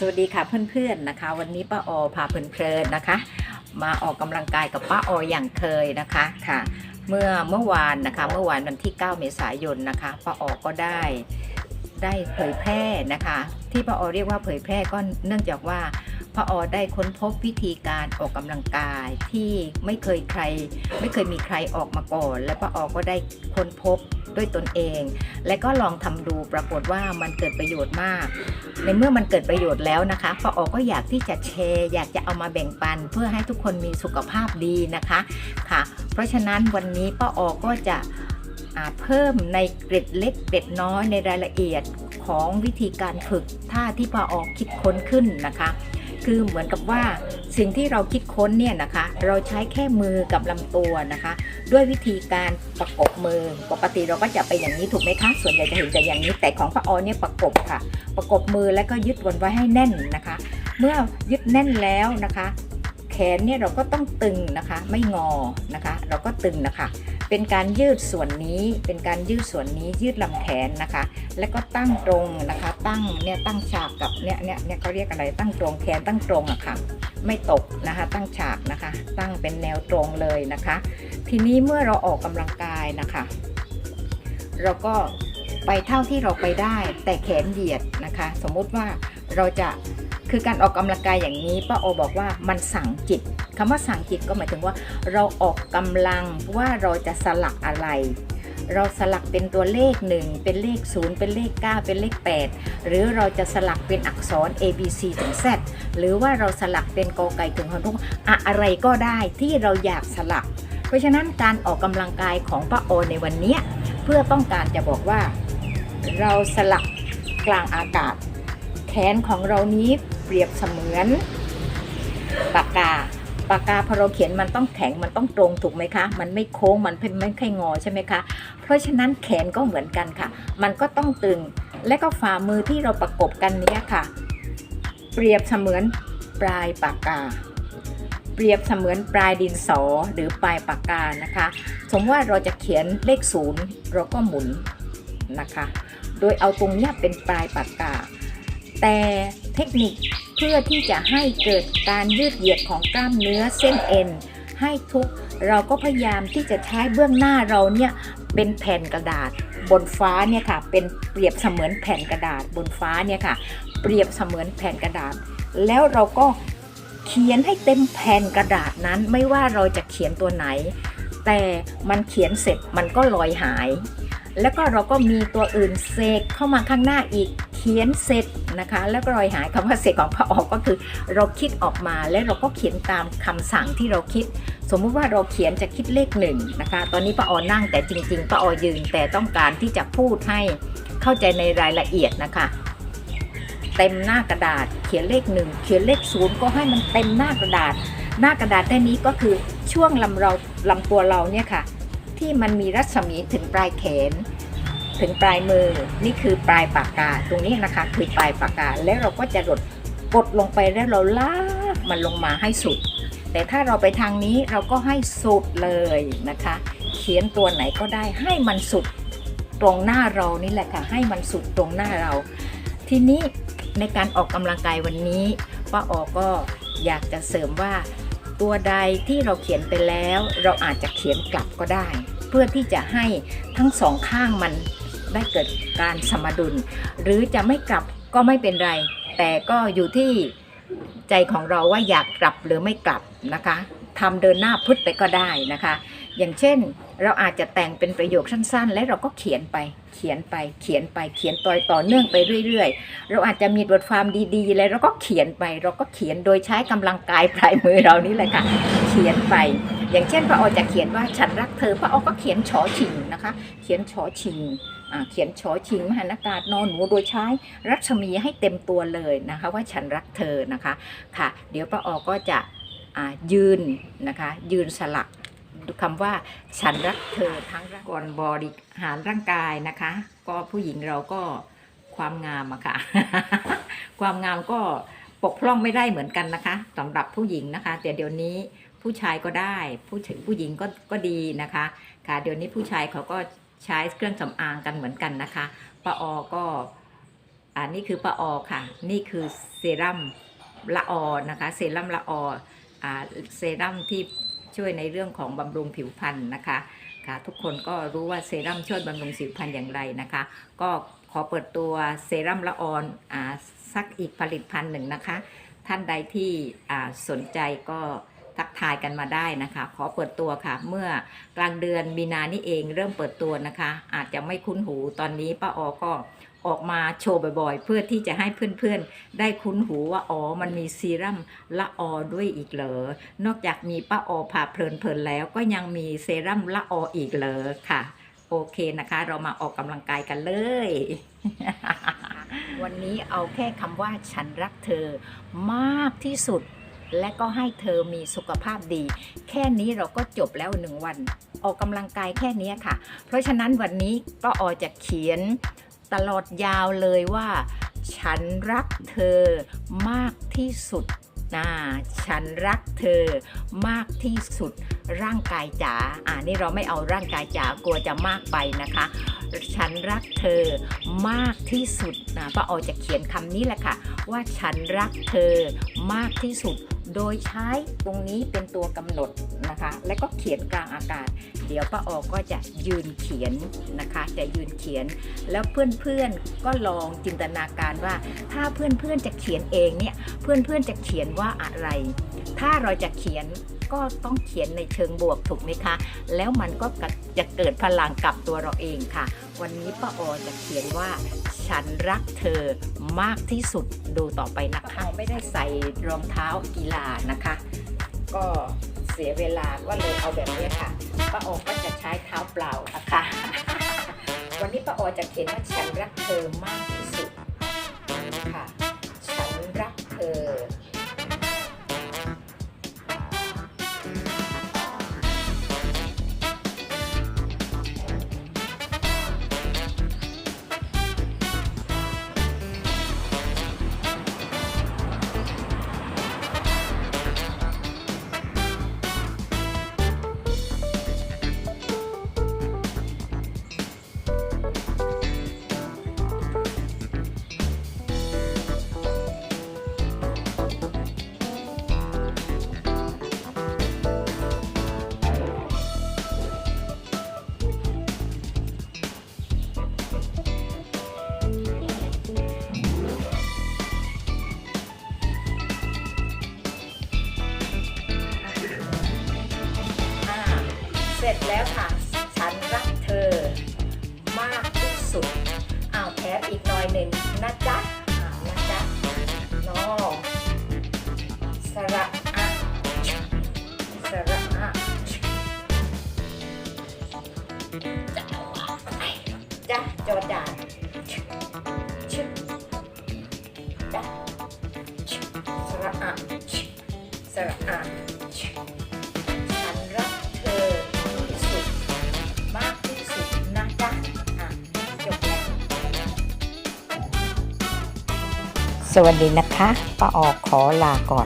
สวัสดีค่ะเพื่อนๆนะคะ วันนี้ป้าออพาเพลินๆนะคะ มาออกกำลังกายกับป้าอออย่างเคยนะคะค่ะ เมื่อเมื่อวานนะคะ เมื่อวานวันที่ 9 เมษายนนะคะป้าออก็ได้ได้เผยแพร่นะคะ ที่ป้าออเรียกว่าเผยแพร่ก็เนื่องจากว่า ป้าออได้ค้นพบวิธีการออกกำลังกายที่ไม่เคยใคร ไม่เคยมีใครออกมาก่อน และป้าออก็ได้ค้นพบด้วยตนเอง และก็ลองทำดูปรากฏว่ามันเกิดประโยชน์มาก ในเมื่อมันเกิดประโยชน์แล้วนะคะป้าออก็อยากที่จะแชร์อยากจะเอามาแบ่งปัน เพื่อให้ทุกคนมีสุขภาพดีนะคะค่ะ เพราะฉะนั้นวันนี้ป้าออก็จะเพิ่มในเกร็ดเล็กเกร็ดน้อยในรายละเอียดของวิธีการฝึกท่าที่ป้าออคิดค้นขึ้นนะคะ คือเหมือนกับว่าสิ่งที่เราคิดค้นเนี่ยนะคะ เราใช้แค่มือกับลำตัวนะคะ ด้วยวิธีการประกบมือปกติเราก็จะไปอย่างนี้ถูกไหมคะส่วนใหญ่จะเห็นแต่อย่างนี้แต่ของป้าออเนี่ยประกบค่ะ ประกบมือแล้วก็ยึดวนไว้ให้แน่นนะคะ เมื่อยึดแน่นแล้วนะคะ แขนเนี่ยเราก็ต้องตึงนะคะ ไม่งอนะคะ เราก็ตึงนะคะ เป็นการยืดส่วนนี้เป็นการยืดส่วนนี้ยืดลำแขนนะคะ แล้วก็ตั้งตรงนะคะ ตั้งเนี่ยตั้งฉากกับเนี่ยเนี่ยเนี่ยเขาเรียกอะไรตั้งตรงแขนตั้งตรงอะค่ะไม่ตกนะคะ ตั้งฉากนะคะ ตั้งเป็นแนวตรงเลยนะคะ ทีนี้เมื่อเราออกกำลังกายนะคะ เราก็ไปเท่าที่เราไปได้แต่แขนเหยียดนะคะ สมมุติว่าเราจะ คือการออกกำลังกายอย่างนี้ป้าโอบอกว่ามันสั่งจิตคำว่าสั่งจิตก็หมายถึงว่า เราออกกำลังว่าเราจะสลักอะไร เราสลักเป็นตัวเลข 1 เป็นเลข 0 เป็นเลข 9 เป็นเลข 8 หรือเราจะสลักเป็นอักษร A B C ถึง Z หรือว่าเราสลักเป็นกอไก่ถึงฮอนทุกอะอะไรก็ได้ที่เราอยากสลัก เพราะฉะนั้นการออกกำลังกายของป้าโอในวันนี้เพื่อต้องการจะบอกว่า เราสลักกลางอากาศ แขนของเรานี้ เปรียบเสมือนปากกาปากกาพอเราเขียนมันต้องแข็งมันต้องตรงถูกไหมคะ มันไม่โค้งมันไม่ค่อยงอใช่ไหมคะ เพราะฉะนั้นแขนก็เหมือนกันค่ะ มันก็ต้องตึงและก็ฝ่ามือที่เราประกบกันเนี้ยค่ะ เปรียบเสมือนปลายปากกา เปรียบเสมือนปลายดินสอหรือปลายปากกานะคะ สมมติว่าเราจะเขียนเลขศูนย์เราก็หมุนนะคะ โดยเอาตรงเนี้ยเป็นปลายปากกา แต่ เทคนิคเพื่อที่จะให้เกิดการยืดเหยียดของกล้ามเนื้อเส้นเอ็น ให้ทุกเราก็พยายามที่จะใช้เบื้องหน้าเราเนี่ยเป็นแผ่นกระดาษบนฟ้าเนี่ยค่ะ เป็นเปรียบเสมือนแผ่นกระดาษบนฟ้าเนี่ยค่ะ เปรียบเสมือนแผ่นกระดาษ แล้วเราก็เขียนให้เต็มแผ่นกระดาษนั้นไม่ว่าเราจะเขียนตัวไหน แต่มันเขียนเสร็จมันก็ลอยหาย แล้วก็เราก็มีตัวอื่นเสกเข้ามาข้างหน้าอีก ขียนเสร็จนะคะ แล้วก็รอยหายคำว่าเสกของพระออกก็คือ เราคิดออกมาและเราก็เขียนตามคำสั่งที่เราคิด สมมุติว่าเราเขียนจะคิดเลขหนึ่งนะคะ ตอนนี้ป้าออนั่งแต่จริงๆป้าออยืนแต่ต้องการที่จะพูดให้เข้าใจในรายละเอียดนะคะ เต็มหน้ากระดาษเขียนเลขหนึ่งเขียนเลขศูนย์ก็ให้มันเต็มหน้ากระดาษ หน้ากระดาษแค่นี้ก็คือช่วงลำเราลำตัวเราเนี่ยค่ะ ที่มันมีรัศมีถึงปลายแขน ถึงปลายมือนี่คือปลายปากกา ตรงนี้นะคะคือปลายปากกา แล้วเราก็จะกดกดลงไปแล้วเราลากมันลงมาให้สุด แต่ถ้าเราไปทางนี้เราก็ให้สุดเลยนะคะ เขียนตัวไหนก็ได้ให้มันสุดตรงหน้าเรานี่แหละค่ะ ให้มันสุดตรงหน้าเรา ทีนี้ในการออกกำลังกายวันนี้ป้าออก็อยากจะเสริมว่าตัวใดที่เราเขียนไปแล้ว เราอาจจะเขียนกลับก็ได้ เพื่อที่จะให้ทั้งสองข้างมัน ได้เกิดการสมดุล หรือจะไม่กลับก็ไม่เป็นไร แต่ก็อยู่ที่ใจของเราว่าอยากกลับหรือไม่กลับนะคะทำเดินหน้าพุทธไปก็ได้นะคะ อย่างเช่นเราอาจจะแต่งเป็นประโยคสั้น ๆ และเราก็เขียนไป เขียนไป เขียนไป เขียนต่อยต่อเนื่องไปเรื่อย ๆ เราอาจจะมีบทความดีๆ แล้วเราก็เขียนไป เราก็เขียนโดยใช้กำลังกายปลายมือเรานี่แหละค่ะ เขียนไป อย่างเช่นพระออจะเขียนว่าฉันรักเธอ พระออก็เขียนชอชิงนะคะ เขียนชอชิง เขียนชอชิงมหานากาศนอนหนูโดยใช้รัศมีให้เต็มตัวเลยนะคะ ว่าฉันรักเธอนะคะค่ะ เดี๋ยวพระออก็จะยืนนะคะ ยืนสลักคำว่าฉันรักเธอทั้งร่างก่อนบริหารร่างกายนะคะ ก็ผู้หญิงเราก็ความงามอะค่ะ ความงามก็ปกพร่องไม่ได้เหมือนกันนะคะสำหรับผู้หญิงนะคะ แต่เดี๋ยวนี้ผู้ชายก็ได้ ผู้ผู้หญิงก็ก็ดีนะคะ ค่ะเดี๋ยวนี้ผู้ชายเขาก็ ใช้เครื่องสำอางกันเหมือนกันนะคะป้าออก็อ่านี่คือป้าออค่ะ นี่คือเซรั่มละออนะคะ เซรั่มละอออ่าเซรั่มที่ช่วยในเรื่องของบำรุงผิวพรรณนะคะค่ะ ทุกคนก็รู้ว่าเซรั่มช่วยบำรุงผิวพรรณอย่างไรนะคะ ก็ขอเปิดตัวเซรั่มละออนอ่าสักอีกผลิตภัณฑ์หนึ่งนะคะ ท่านใดที่สนใจก็ ทักทายกันมาได้นะคะ ขอเปิดตัวค่ะ เมื่อกลางเดือนมีนานี่เองเริ่มเปิดตัวนะคะ อาจจะไม่คุ้นหูตอนนี้ป้าออก็ออกมาโชว์บ่อยๆ เพื่อที่จะให้เพื่อนๆ ได้คุ้นหูว่าอ๋อมันมีซีรั่มละออด้วยอีกเหรอ นอกจากมีป้าออพาเพลินๆแล้วก็ยังมีเซรั่มละอออีกเหรอค่ะ โอเคนะคะ เรามาออกกำลังกายกันเลย วันนี้เอาแค่คำว่าฉันรักเธอมากที่สุด และก็ให้เธอมีสุขภาพดี แค่นี้เราก็จบแล้วหนึ่งวัน ออกกำลังกายแค่นี้ค่ะ เพราะฉะนั้นวันนี้ก็ออจะเขียนตลอดยาวเลยว่า ฉันรักเธอมากที่สุดนะฉันรักเธอมากที่สุดร่างกายจ๋าอ่านี่เราไม่เอาร่างกายจ๋ากลัวจะมากไปนะคะ ฉันรักเธอมากที่สุดนะป้าออจะเขียนคำนี้แหละค่ะ ว่าฉันรักเธอมากที่สุด โดยใช้ตรงนี้เป็นตัวกำหนดนะคะ และก็เขียนกลางอากาศ เดี๋ยวป้าออก็จะยืนเขียนนะคะ จะยืนเขียน แล้วเพื่อนๆก็ลองจินตนาการว่า ถ้าเพื่อนๆจะเขียนเองเนี่ย เพื่อนๆจะเขียนว่าอะไร ถ้าเราจะเขียนก็ต้องเขียนในเชิงบวกถูกไหมคะ แล้วมันก็จะเกิดพลังกับตัวเราเองค่ะ วันนี้ป้าออจะเขียนว่า ฉันรักเธอมากที่สุดดูต่อไปนะคะ ไม่ได้ใส่รองเท้ากีฬานะคะ ก็เสียเวลาก็เลยเอาแบบนี้ค่ะป้าออก็จะใช้เท้าเปล่านะคะ วันนี้ป้าออจะเขียนว่าฉันรักเธอมากที่สุด ร็จแล้วค่ะ ฉันรักเธอ มากที่สุดอ้าวแถมอีกหน่อยหนึ่งนะจ๊ะอ้าวนะจ๊ะนอสระอะสระอะจ้ะจอจานชึจ้ะสระอะสระอะ วัสดีนะคะป้าออกขอลาก่อน